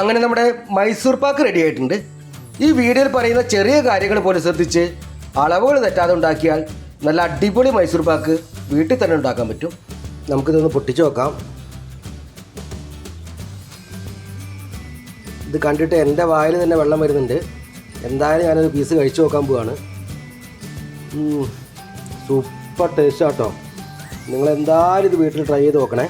അങ്ങനെ നമ്മുടെ മൈസൂർ പാക്ക് റെഡി ആയിട്ടുണ്ട്. ഈ വീഡിയോയിൽ പറയുന്ന ചെറിയ കാര്യങ്ങൾ പോലെ ശ്രദ്ധിച്ച് അളവുകൾ തെറ്റാതെ ഉണ്ടാക്കിയാൽ നല്ല അടിപൊളി മൈസൂർ പാക്ക് വീട്ടിൽ തന്നെ ഉണ്ടാക്കാൻ പറ്റും. നമുക്കിതൊന്ന് പൊട്ടിച്ച് നോക്കാം. ഇത് കണ്ടിട്ട് എന്റെ വായിൽ തന്നെ വെള്ളം വരുന്നുണ്ട്. എന്തായാലും ഞാനൊരു പീസ് കഴിച്ചു നോക്കാൻ പോവാണ്. സൂപ്പർ ടേസ്റ്റ് ആട്ടോ. നിങ്ങൾ എന്തായാലും ഇത് വീട്ടിൽ ട്രൈ ചെയ്ത് നോക്കണേ.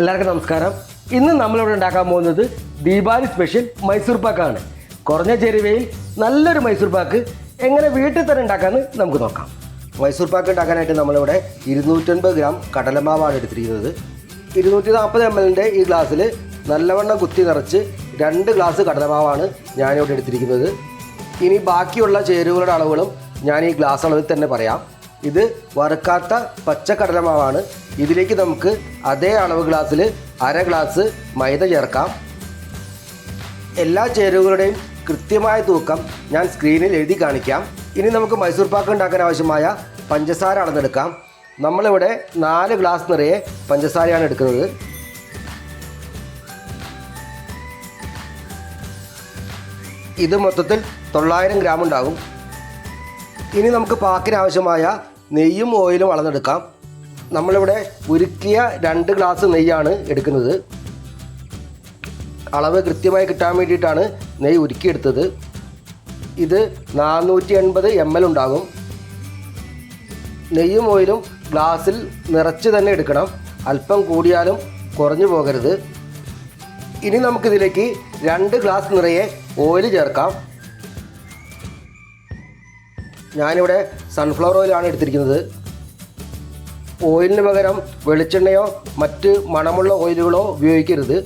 എല്ലാവർക്കും നമസ്കാരം. ഇന്ന് നമ്മളിവിടെ ഉണ്ടാക്കാൻ പോകുന്നത് ദീപാവലി സ്പെഷ്യൽ മൈസൂർ പാക്കാണ്. കുറഞ്ഞ ചേരുവയിൽ നല്ലൊരു മൈസൂർ പാക്ക് എങ്ങനെ വീട്ടിൽ തന്നെ ഉണ്ടാക്കാമെന്ന് നമുക്ക് നോക്കാം. മൈസൂർ പാക്ക് ഉണ്ടാക്കാനായിട്ട് നമ്മളിവിടെ ഇരുന്നൂറ്റൻപത് ഗ്രാം കടലമാവാണ് എടുത്തിരിക്കുന്നത്. ഇരുന്നൂറ്റി നാൽപ്പത് എം എല്ലിന്റെ ഈ ഗ്ലാസ്സിൽ നല്ലവണ്ണം കുത്തി നിറച്ച് രണ്ട് ഗ്ലാസ് കടലമാവാണ് ഞാനിവിടെ എടുത്തിരിക്കുന്നത്. ഇനി ബാക്കിയുള്ള ചേരുവകളുടെ അളവുകളും ഞാൻ ഈ ഗ്ലാസ് അളവിൽ തന്നെ പറയാം. ഇത് വറുക്കാത്ത പച്ചക്കടലമാവാണ് ഇതിലേക്ക് നമുക്ക് അതേ അളവ് ഗ്ലാസ്സിൽ അര ഗ്ലാസ് മൈദ ചേർക്കാം. എല്ലാ ചേരുവകളുടെയും കൃത്യമായ തൂക്കം ഞാൻ സ്ക്രീനിൽ എഴുതി കാണിക്കാം. ഇനി നമുക്ക് മൈസൂർ പാക്ക് ഉണ്ടാക്കാൻ ആവശ്യമായ പഞ്ചസാര അളന്നെടുക്കാം. നമ്മളിവിടെ നാല് ഗ്ലാസ് നിറയെ പഞ്ചസാരയാണ് എടുക്കുന്നത്. ഇത് മൊത്തത്തിൽ തൊള്ളായിരം ഗ്രാം ഉണ്ടാകും. ഇനി നമുക്ക് പാക്കിന് ആവശ്യമായ നെയ്യും ഓയിലും അളന്നെടുക്കാം. നമ്മളിവിടെ ഉരുക്കിയ രണ്ട് ഗ്ലാസ് നെയ്യാണ് എടുക്കുന്നത്. അളവ് കൃത്യമായി കിട്ടാൻ വേണ്ടിയിട്ടാണ് നെയ്യ് ഉരുക്കിയെടുത്തത്. ഇത് നാനൂറ്റി എൺപത് എം എൽ ഉണ്ടാകും. നെയ്യും ഓയിലും ഗ്ലാസ്സിൽ നിറച്ച് തന്നെ എടുക്കണം. അല്പം കൂടിയാലും കുറഞ്ഞു പോകരുത്. ഇനി നമുക്കിതിലേക്ക് രണ്ട് ഗ്ലാസ് നിറയെ ഓയിൽ ചേർക്കാം. ഞാനിവിടെ സൺഫ്ലവർ ഓയിലാണ് എടുത്തിരിക്കുന്നത്. ഓയിലിന് പകരം വെളിച്ചെണ്ണയോ മറ്റ് മണമുള്ള ഓയിലുകളോ ഉപയോഗിക്കരുത്.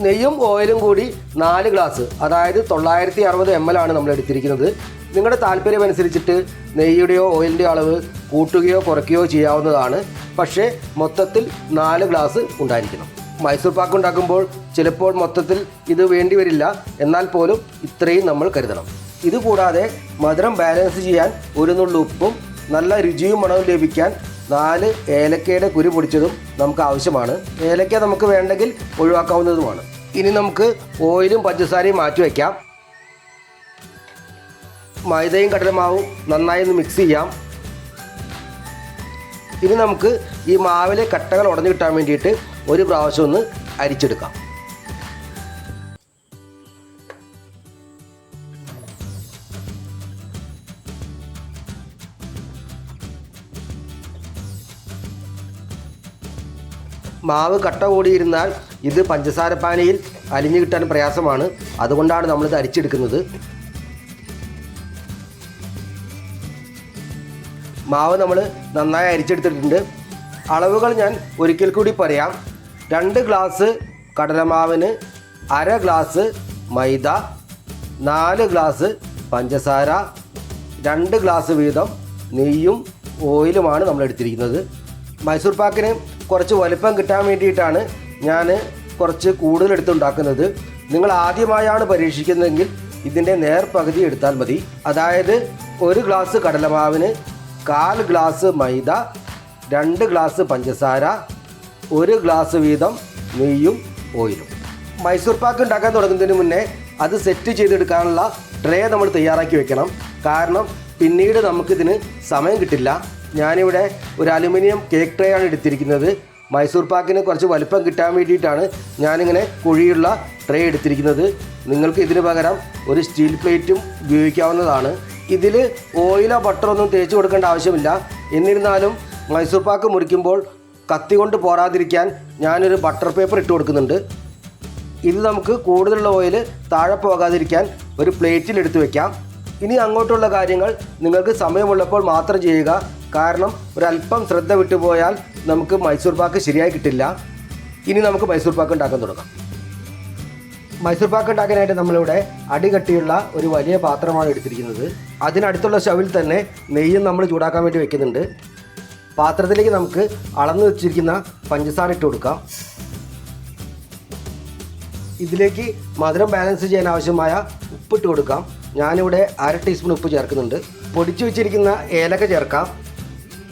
നെയ്യും ഓയിലും കൂടി നാല് ഗ്ലാസ് അതായത് തൊള്ളായിരത്തി അറുപത് എം എൽ ആണ് നമ്മൾ എടുത്തിരിക്കുന്നത്. നിങ്ങളുടെ താല്പര്യം അനുസരിച്ചിട്ട് നെയ്യുടെയോ ഓയിലിന്റെയോ അളവ് കൂട്ടുകയോ കുറയ്ക്കുകയോ ചെയ്യാവുന്നതാണ്. പക്ഷേ മൊത്തത്തിൽ നാല് ഗ്ലാസ് ഉണ്ടായിരിക്കണം. മൈസൂർ പാക്ക് ഉണ്ടാക്കുമ്പോൾ ചിലപ്പോൾ മൊത്തത്തിൽ ഇത് വേണ്ടി വരില്ല. എന്നാൽ പോലും ഇത്രയും നമ്മൾ കരുതണം. ഇതുകൂടാതെ മധുരം ബാലൻസ് ചെയ്യാൻ ഒരു നുള്ളു ഉപ്പും നല്ല രുചിയും മണവും ലഭിക്കാൻ നാല് ഏലക്കയുടെ കുരു പൊടിച്ചതും നമുക്ക് ആവശ്യമാണ്. ഏലക്ക നമുക്ക് വേണ്ടെങ്കിൽ ഒഴിവാക്കാവുന്നതുമാണ്. ഇനി നമുക്ക് ഓയിലും പഞ്ചസാരയും മാറ്റി വയ്ക്കാം മൈദയും കടലമാവും നന്നായി ഒന്ന് മിക്സ് ചെയ്യാം. ഇനി നമുക്ക് ഈ മാവിലെ കട്ടകൾ ഉടഞ്ഞു കിട്ടാൻ വേണ്ടിയിട്ട് ഒരു പ്രാവശ്യം ഒന്ന് അരിച്ചെടുക്കാം. മാവ് കട്ട കൂടിയിരുന്നാൽ ഇത് പഞ്ചസാര പാനിയിൽ അലിഞ്ഞു കിട്ടാൻ പ്രയാസമാണ്. അതുകൊണ്ടാണ് നമ്മളിത് അരിച്ചെടുക്കുന്നത്. മാവ് നമ്മൾ നന്നായി അരിച്ചെടുത്തിട്ടുണ്ട്. അളവുകൾ ഞാൻ ഒരിക്കൽ കൂടി പറയാം. രണ്ട് ഗ്ലാസ് കടലമാവിന് അര ഗ്ലാസ് മൈദ നാല് ഗ്ലാസ് പഞ്ചസാര രണ്ട് ഗ്ലാസ് വീതം നെയ്യും ഓയിലുമാണ് നമ്മൾ എടുത്തിരിക്കുന്നത് മൈസൂർ പാക്കിന് കുറച്ച് വലുപ്പം കിട്ടാൻ വേണ്ടിയിട്ടാണ് ഞാൻ കുറച്ച് കൂടുതൽ എടുത്തുണ്ടാക്കുന്നത്. നിങ്ങൾ ആദ്യമായാണ് പരീക്ഷിക്കുന്നതെങ്കിൽ ഇതിന്റെ നേർ പകുതി എടുത്താൽ മതി. അതായത് ഒരു ഗ്ലാസ് കടലമാവിന് കാൽ ഗ്ലാസ് മൈദ രണ്ട് ഗ്ലാസ് പഞ്ചസാര ഒരു ഗ്ലാസ് വീതം നെയ്യും ഓയിലും. മൈസൂർ പാക്ക് ഉണ്ടാക്കാൻ തുടങ്ങുന്നതിന് മുന്നേ അത് സെറ്റ് ചെയ്തെടുക്കാനുള്ള ട്രേ നമ്മൾ തയ്യാറാക്കി വെക്കണം. കാരണം പിന്നീട് നമുക്കിതിന് സമയം കിട്ടില്ല. ഞാനിവിടെ ഒരു അലുമിനിയം കേക്ക് ട്രേ ആണ് എടുത്തിരിക്കുന്നത്. മൈസൂർ പാക്കിന് കുറച്ച് വലുപ്പം കിട്ടാൻ വേണ്ടിയിട്ടാണ് ഞാനിങ്ങനെ കുഴിയുള്ള ട്രേ എടുത്തിരിക്കുന്നത്. നിങ്ങൾക്ക് ഇതിന് പകരം ഒരു സ്റ്റീൽ പ്ലേറ്റും ഉപയോഗിക്കാവുന്നതാണ്. ഇതിൽ ഓയിലോ ബട്ടറോ ഒന്നും തേച്ച് കൊടുക്കേണ്ട ആവശ്യമില്ല. എന്നിരുന്നാലും മൈസൂർ പാക്ക് മുറിക്കുമ്പോൾ കത്തി കൊണ്ട് പോരാതിരിക്കാൻ ഞാനൊരു ബട്ടർ പേപ്പർ ഇട്ട് കൊടുക്കുന്നുണ്ട്. ഇത് നമുക്ക് കൂടുതലുള്ള ഓയിൽ താഴെ പോകാതിരിക്കാൻ ഒരു പ്ലേറ്റിൽ എടുത്തു വയ്ക്കാം ഇനി അങ്ങോട്ടുള്ള കാര്യങ്ങൾ നിങ്ങൾക്ക് സമയമുള്ളപ്പോൾ മാത്രം ചെയ്യുക. കാരണം ഒരല്പം ശ്രദ്ധ വിട്ടുപോയാൽ നമുക്ക് മൈസൂർ പാക്ക് ശരിയായി കിട്ടില്ല. ഇനി നമുക്ക് മൈസൂർ പാക്ക് ഉണ്ടാക്കാൻ തുടങ്ങാം. മൈസൂർ പാക്ക് ഉണ്ടാക്കാനായിട്ട് നമ്മളിവിടെ അടികട്ടിയുള്ള ഒരു വലിയ പാത്രമാണ് എടുത്തിരിക്കുന്നത്. അതിനടുത്തുള്ള ഷവിൽ തന്നെ നെയ്യും നമ്മൾ ചൂടാക്കാൻ വേണ്ടി വെക്കുന്നുണ്ട്. പാത്രത്തിലേക്ക് നമുക്ക് അളന്നു വെച്ചിരിക്കുന്ന പഞ്ചസാര ഇട്ട് കൊടുക്കാം. ഇതിലേക്ക് മധുരം ബാലൻസ് ചെയ്യാൻ ആവശ്യമായ ഉപ്പിട്ട് കൊടുക്കാം. ഞാനിവിടെ അര ടീസ്പൂൺ ഉപ്പ് ചേർക്കുന്നുണ്ട്. പൊടിച്ചു വെച്ചിരിക്കുന്ന ഏലക്ക ചേർക്കാം.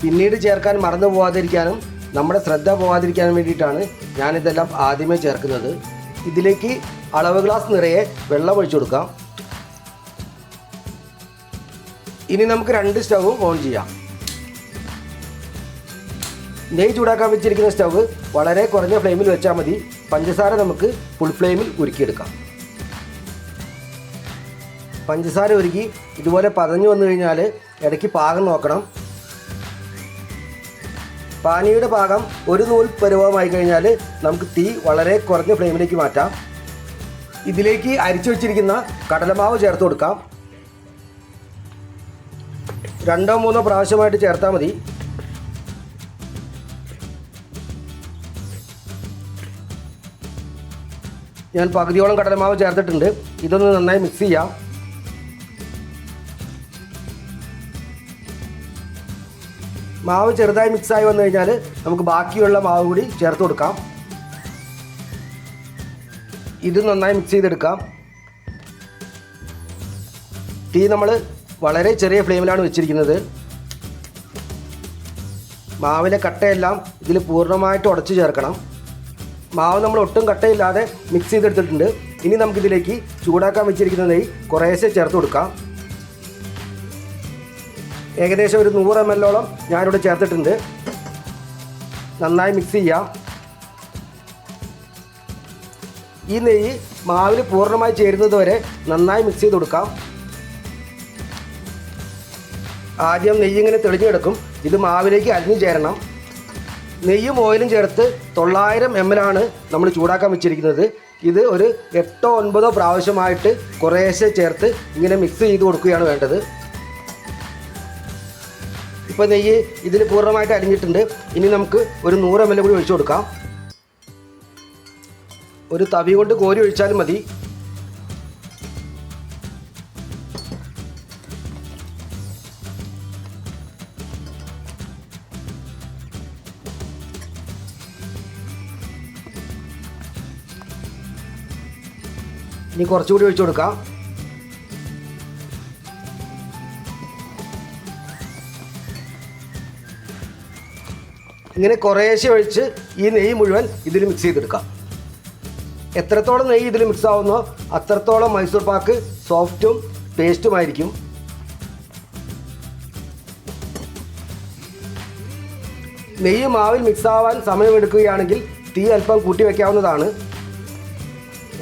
പിന്നീട് ചേർക്കാൻ മറന്നു പോകാതിരിക്കാനും നമ്മുടെ ശ്രദ്ധ പോകാതിരിക്കാനും വേണ്ടിയിട്ടാണ് ഞാനിതെല്ലാം ആദ്യമേ ചേർക്കുന്നത്. ഇതിലേക്ക് അളവ് ഗ്ലാസ് നിറയെ വെള്ളം ഒഴിച്ചു കൊടുക്കാം. ഇനി നമുക്ക് രണ്ട് സ്റ്റൗവും ഓൺ ചെയ്യാം. നെയ്യ് ചൂടാക്കാൻ വെച്ചിരിക്കുന്ന സ്റ്റവ് വളരെ കുറഞ്ഞ ഫ്ലെയിമിൽ വെച്ചാൽ മതി. പഞ്ചസാര നമുക്ക് ഫുൾ ഫ്ലെയിമിൽ ഉരുക്കിയെടുക്കാം. പഞ്ചസാര ഉരുക്കി ഇതുപോലെ പതഞ്ഞു വന്നു കഴിഞ്ഞാൽ ഇടയ്ക്ക് പാകം നോക്കണം. പാനിയുടെ ഭാഗം ഒരു നൂൽ പരുവമായി കഴിഞ്ഞാൽ നമുക്ക് തീ വളരെ കുറഞ്ഞ ഫ്ലെയിമിലേക്ക് മാറ്റാം. ഇതിലേക്ക് അരിച്ചു വെച്ചിരിക്കുന്ന കടലമാവ് ചേർത്ത് കൊടുക്കാം. രണ്ടോ മൂന്നോ പ്രാവശ്യമായിട്ട് ചേർത്താൽ മതി. ഞാൻ പകുതിയോളം കടലമാവ് ചേർത്തിട്ടുണ്ട്. ഇതൊന്ന് നന്നായി മിക്സ് ചെയ്യാം. മാവ് ചെറുതായി മിക്സായി വന്നു കഴിഞ്ഞാൽ നമുക്ക് ബാക്കിയുള്ള മാവ് കൂടി ചേർത്ത് കൊടുക്കാം. ഇത് നന്നായി മിക്സ് ചെയ്തെടുക്കാം. തീ നമ്മൾ വളരെ ചെറിയ ഫ്ലെയിമിലാണ് വെച്ചിരിക്കുന്നത്. മാവിലെ കട്ടയെല്ലാം ഇതിൽ പൂർണമായിട്ട് ഉടച്ചു ചേർക്കണം. മാവ് നമ്മൾ ഒട്ടും കട്ടയില്ലാതെ മിക്സ് ചെയ്തെടുത്തിട്ടുണ്ട്. ഇനി നമുക്കിതിലേക്ക് ചൂടാക്കാൻ വെച്ചിരിക്കുന്ന നെയ്യ് കുറേശ്ശെ ചേർത്ത് കൊടുക്കാം. ഏകദേശം ഒരു നൂറ് എം എല്ലോളം ഞാനിവിടെ ചേർത്തിട്ടുണ്ട്. നന്നായി മിക്സ് ചെയ്യാം. ഈ നെയ്യ് മാവിൽ പൂർണമായി ചേരുന്നത് വരെ നന്നായി മിക്സ് ചെയ്ത് കൊടുക്കാം. ആദ്യം നെയ്യ് ഇങ്ങനെ തെളിഞ്ഞെടുക്കും. ഇത് മാവിലേക്ക് അരിഞ്ഞു ചേരണം. നെയ്യും ഓയിലും ചേർത്ത് തൊള്ളായിരം എം എൽ ആണ് നമ്മൾ ചൂടാക്കാൻ വെച്ചിരിക്കുന്നത്. ഇത് ഒരു എട്ടോ ഒൻപതോ പ്രാവശ്യമായിട്ട് കുറേശ്ശെ ചേർത്ത് ഇങ്ങനെ മിക്സ് ചെയ്ത് കൊടുക്കുകയാണ് വേണ്ടത്. ഇപ്പോൾ നെയ്യ് ഇതിൽ പൂർണമായിട്ട് അരിഞ്ഞിട്ടുണ്ട്. ഇനി നമുക്ക് ഒരു നൂറ് എം എൽ കൂടി ഒഴിച്ചു കൊടുക്കാം. ഒരു തവി കൊണ്ട് കോരി ഒഴിച്ചാലും മതി. ഇനി കുറച്ചുകൂടി ഒഴിച്ചു കൊടുക്കാം. ഇങ്ങനെ കുറേശ്ശെ ഒഴിച്ച് ഈ നെയ്യ് മുഴുവൻ ഇതിൽ മിക്സ് ചെയ്തെടുക്കാം. എത്രത്തോളം നെയ്യ് ഇതിൽ മിക്സ് ആവുന്നോ അത്രത്തോളം മൈസൂർ പാക്ക് സോഫ്റ്റും ടേസ്റ്റുമായിരിക്കും നെയ്യ് മാവിൽ മിക്സ് ആവാൻ സമയമെടുക്കുകയാണെങ്കിൽ തീ അല്പം കൂട്ടി വയ്ക്കാവുന്നതാണ്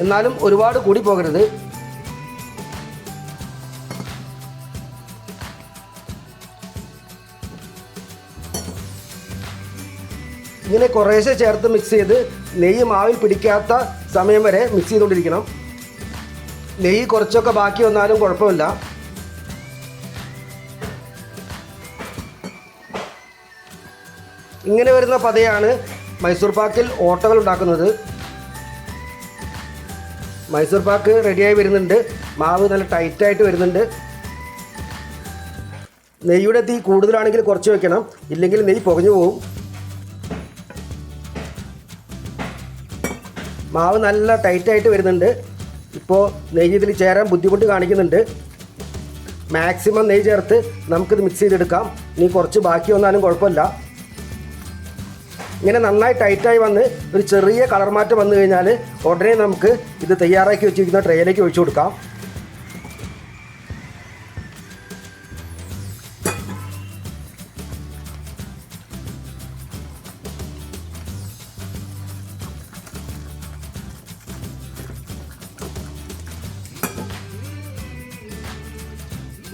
എന്നാലും ഒരുപാട് കൂടി പോകരുത്. ഇങ്ങനെ കുറേശ്ശെ ചേർത്ത് മിക്സ് ചെയ്ത് നെയ്യ് മാവിൽ പിടിക്കാത്ത സമയം വരെ മിക്സ് ചെയ്തുകൊണ്ടിരിക്കണം. നെയ്യ് കുറച്ചൊക്കെ ബാക്കി വന്നാലും കുഴപ്പമില്ല. ഇങ്ങനെ വരുന്ന പതയാണ് മൈസൂർ പാക്കിൽ ഓട്ടകൾ ഉണ്ടാക്കുന്നത്. മൈസൂർ പാക്ക് റെഡിയായി വരുന്നുണ്ട്. മാവ് നല്ല ടൈറ്റായിട്ട് വരുന്നുണ്ട്. നെയ്യുടെ തീ കൂടുതലാണെങ്കിൽ കുറച്ച് വെക്കണം. ഇല്ലെങ്കിൽ നെയ്യ് പുകഞ്ഞു പോകും മാവ് നല്ല ടൈറ്റായിട്ട് വരുന്നുണ്ട്. ഇപ്പോൾ നെയ്യ് ഇതിൽ ചേരാൻ ബുദ്ധിമുട്ട് കാണിക്കുന്നുണ്ട്. മാക്സിമം നെയ്യ് ചേർത്ത് നമുക്കിത് മിക്സ് ചെയ്തെടുക്കാം. ഇനി കുറച്ച് ബാക്കി വന്നാലും കുഴപ്പമില്ല. ഇങ്ങനെ നന്നായി ടൈറ്റായി വന്ന് ഒരു ചെറിയ കളർ മാറ്റം വന്നു കഴിഞ്ഞാൽ ഉടനെ നമുക്ക് ഇത് തയ്യാറാക്കി വെച്ചിരിക്കുന്ന ട്രേയിലേക്ക് ഒഴിച്ചു കൊടുക്കാം.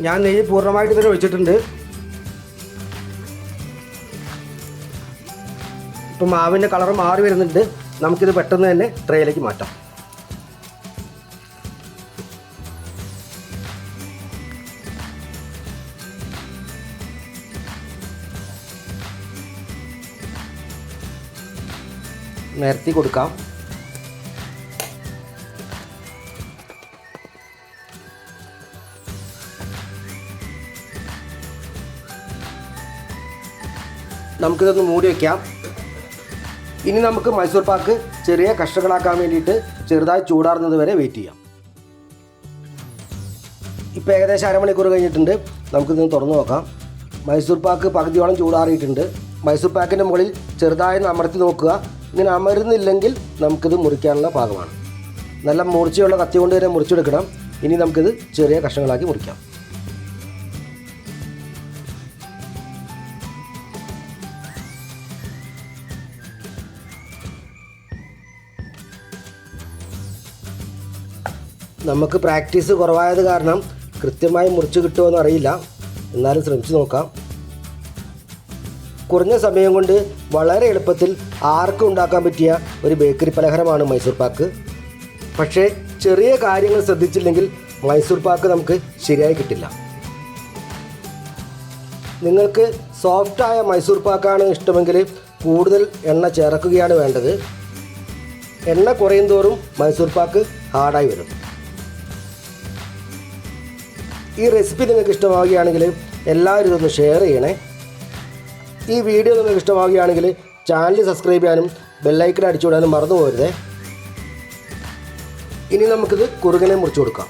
ഞാൻ നെയ്യ് പൂർണമായിട്ട് ഇതിൽ ഒഴിച്ചിട്ടുണ്ട്. ഇപ്പം മാവിന്റെ കളർ മാറി വരുന്നുണ്ട്. നമുക്കിത് പെട്ടെന്ന് തന്നെ ട്രേയിലേക്ക് മാറ്റാം. നിരത്തി കൊടുക്കാം. നമുക്കിതൊന്ന് മൂടി വയ്ക്കാം ഇനി നമുക്ക് മൈസൂർ പാക്ക് ചെറിയ കഷ്ണങ്ങളാക്കാൻ വേണ്ടിയിട്ട് ചെറുതായി ചൂടാറുന്നത് വരെ വെയിറ്റ് ചെയ്യാം. ഇപ്പോൾ ഏകദേശം അരമണിക്കൂർ കഴിഞ്ഞിട്ടുണ്ട്. നമുക്കിതൊന്ന് തുറന്നു നോക്കാം. മൈസൂർ പാക്ക് പകുതിയോളം ചൂടാറിയിട്ടുണ്ട്. മൈസൂർ പാക്കിന്റെ മുകളിൽ ചെറുതായി അമർത്തി നോക്കുക. ഇങ്ങനെ അമരുന്നില്ലെങ്കിൽ നമുക്കിത് മുറിക്കാനുള്ള പാകമാണ് നല്ല മൂർച്ചയുള്ള കത്തി കൊണ്ട് തന്നെ മുറിച്ചെടുക്കണം. ഇനി നമുക്കിത് ചെറിയ കഷ്ണങ്ങളാക്കി മുറിക്കാം. നമുക്ക് പ്രാക്ടീസ് കുറവായത് കാരണം കൃത്യമായി മുറിച്ച് കിട്ടുമോ അറിയില്ല. എന്നാലും ശ്രമിച്ചു നോക്കാം. കുറഞ്ഞ സമയം കൊണ്ട് വളരെ എളുപ്പത്തിൽ ആർക്കും ഉണ്ടാക്കാൻ പറ്റിയ ഒരു ബേക്കറി പലഹാരമാണ് മൈസൂർ പാക്ക്. പക്ഷേ ചെറിയ കാര്യങ്ങൾ ശ്രദ്ധിച്ചില്ലെങ്കിൽ മൈസൂർ പാക്ക് നമുക്ക് ശരിയായി കിട്ടില്ല. നിങ്ങൾക്ക് സോഫ്റ്റായ മൈസൂർ പാക്കാണ് ഇഷ്ടമെങ്കിൽ കൂടുതൽ എണ്ണ ചേർക്കുകയാണ് വേണ്ടത്. എണ്ണ കുറയും തോറും മൈസൂർ പാക്ക് ഹാർഡായി വരും. ഈ റെസിപ്പി നിങ്ങൾക്ക് ഇഷ്ടമാവുകയാണെങ്കിൽ എല്ലാവരും ഇതൊന്ന് ഷെയർ ചെയ്യണേ. ഈ വീഡിയോ നിങ്ങൾക്ക് ഇഷ്ടമാവുകയാണെങ്കിൽ ചാനൽ സബ്സ്ക്രൈബ് ചെയ്യാനും ബെല്ലൈക്കൺ അടിച്ചു വിടാനും മറന്നു പോരുതേ ഇനി നമുക്കിത് കുറുകനെ മുറിച്ച് കൊടുക്കാം.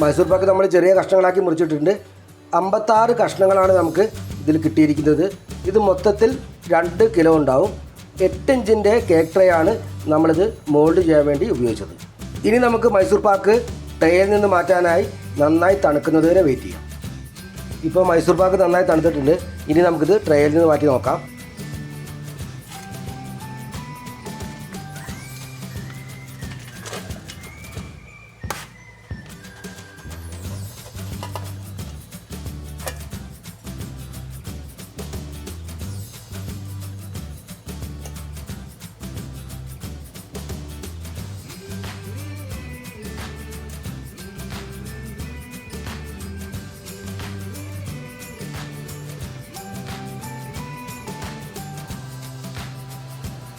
മൈസൂർ പാക്ക് നമ്മൾ ചെറിയ കഷ്ണങ്ങളാക്കി മുറിച്ചിട്ടുണ്ട്. അമ്പത്താറ് കഷ്ണങ്ങളാണ് നമുക്ക് ഇതിൽ കിട്ടിയിരിക്കുന്നത്. ഇത് മൊത്തത്തിൽ രണ്ട് കിലോ ഉണ്ടാവും. എട്ട് ഇഞ്ചിന്റെ കേക്ക് ട്രേ ആണ് നമ്മളിത് മോൾഡ് ചെയ്യാൻ വേണ്ടി ഉപയോഗിച്ചത്. ഇനി നമുക്ക് മൈസൂർ പാക്ക് ട്രേയിൽ നിന്ന് മാറ്റാനായി നന്നായി തണുക്കുന്നതുവരെ വെയിറ്റ് ചെയ്യാം. ഇപ്പോൾ മൈസൂർ പാക്ക് നന്നായി തണുത്തിട്ടുണ്ട്. ഇനി നമുക്കിത് ട്രേയിൽ നിന്ന് മാറ്റി നോക്കാം.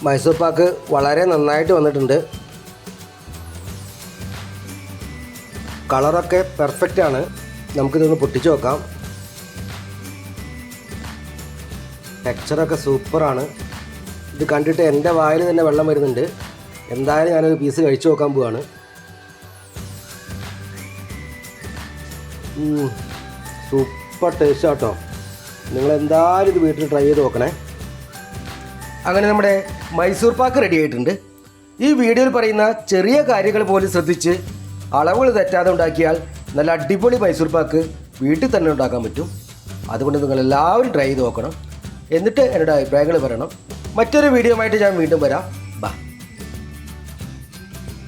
മൈസൂർ പാക്ക് വളരെ നന്നായിട്ട് വന്നിട്ടുണ്ട്. കളറൊക്കെ പെർഫെക്റ്റ് ആണ്. നമുക്കിതൊന്ന് പൊട്ടിച്ചു നോക്കാം. ടെക്സ്ചറൊക്കെ സൂപ്പറാണ് ഇത് കണ്ടിട്ട് എന്റെ വായിൽ തന്നെ വെള്ളം വരുന്നുണ്ട്. എന്തായാലും ഞാനൊരു പീസ് കഴിച്ചു നോക്കാൻ പോവാണ്. സൂപ്പർ ടേസ്റ്റ് ആട്ടോ നിങ്ങൾ എന്തായാലും ഇത് വീട്ടിൽ ട്രൈ ചെയ്ത് നോക്കണേ. അങ്ങനെ നമ്മുടെ മൈസൂർ പാക്ക് റെഡി ആയിട്ടുണ്ട്. ഈ വീഡിയോയിൽ പറയുന്ന ചെറിയ കാര്യങ്ങൾ പോലും ശ്രദ്ധിച്ച് അളവുകൾ തെറ്റാതെ ഉണ്ടാക്കിയാൽ നല്ല അടിപൊളി മൈസൂർ പാക്ക് വീട്ടിൽ തന്നെ ഉണ്ടാക്കാൻ പറ്റും. അതുകൊണ്ട് നിങ്ങൾ എല്ലാവരും ട്രൈ ചെയ്ത് നോക്കണം. എന്നിട്ട് എന്നോട് അഭിപ്രായങ്ങൾ പറയണം. മറ്റൊരു വീഡിയോ ആയിട്ട് ഞാൻ വീണ്ടും വരാം.